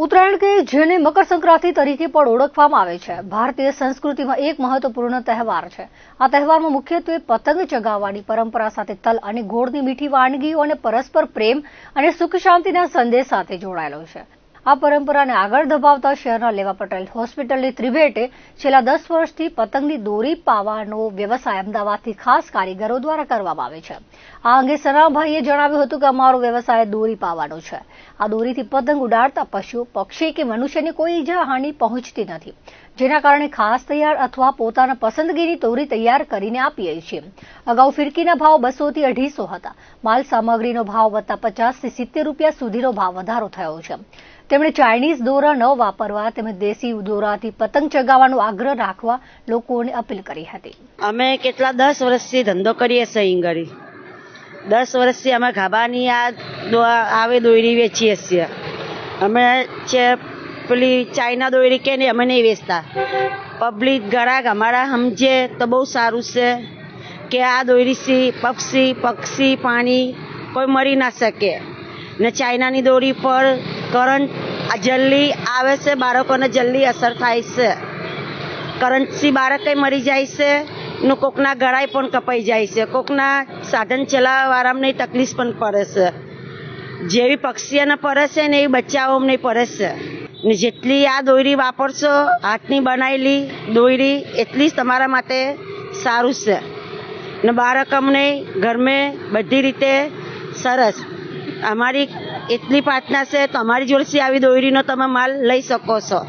ઉત્તરાયણ કે જેને મકર સંક્રાંતિ તરીકે પણ ઓળખવામાં આવે છે. ભારતીય સંસ્કૃતિમાં એક મહત્વપૂર્ણ તહેવાર છે. આ તહેવારમાં મુખ્યત્વે પતંગ ચગાવવાની પરંપરા સાથે તલ અને ગોળની મીઠી વાનગીઓ અને પરસ્પર પ્રેમ અને સુખ શાંતિના સંદેશ સાથે જોડાયેલો છે. આ પરંપરાને આગળ ધપાવતા શહેરના લેવા પટેલ હોસ્પિટલની ત્રિભેટે છેલ્લા દસ વર્ષથી પતંગની દોરી, પાવાનો વ્યવસાય અમદાવાદથી ખાસ કારીગરો દ્વારા કરવામાં આવે છે. આ અંગે સનાભાઈએ જણાવ્યું હતું કે અમારો વ્યવસાય દોરી, પાવાનો છે. આ દોરીથી પતંગ ઉડાડતા પશુ પક્ષી કે મનુષ્યને કોઈ ઈજા હાનિ પહોંચતી નથી, જેના કારણે ખાસ તૈયાર અથવા પોતાના પસંદગીની દોરી તૈયાર કરીને આપીએ છીએ. અગાઉ ફિરકીના ભાવ બસોથી અઢીસો હતા. માલ સામગ્રીનો ભાવ વધતા પચાસથી સિત્તેર રૂપિયા સુધીનો ભાવ વધારો થયો છે. તેમણે ચાઇનીઝ દોરા ન વાપરવા, તેમજ દેશી દોરાથી પતંગ ચગાવવાનો આગ્રહ રાખવા લોકોને અપીલ કરી હતી. અમે કેટલા દસ વર્ષથી ધંધો કરીએ છીએ ઈંગળી. દસ વર્ષથી અમે ગાભાની આ આવે દોરી વેચીએ છીએ. અમે છે પેલી ચાઇના દોરી કે અમે નહીં વેચતા. પબ્લિક ગરાક અમારા સમજે તો બહુ સારું છે કે આ દોરીથી પક્ષી પક્ષી પાણી કોઈ મરી ના શકે. ને ચાઇનાની દોરી પર કરંટ આ જલ્દી આવે છે, બાળકોને જલ્દી અસર થાય છે. કરંટથી બાળક મરી જાય છે, ને કોકના ગળાઈ પણ કપાઈ જાય છે. કોકના સાધન ચલાવવાવાળાને તકલીફ પણ પડે છે. જેવી પક્ષીઓને પડે છે ને એવી બચ્ચાઓને પડે છે. ને જેટલી આ દોરી વાપરશો, હાથની બનાવેલી દોરી એટલી જ તમારા માટે સારું છે. ને બાળક અમને ઘરમે બધી રીતે સરસ. અમારી એટલી પ્રાર્થના છે તમારી જોડેથી આવી દોરીનો તમે માલ લઈ શકો છો.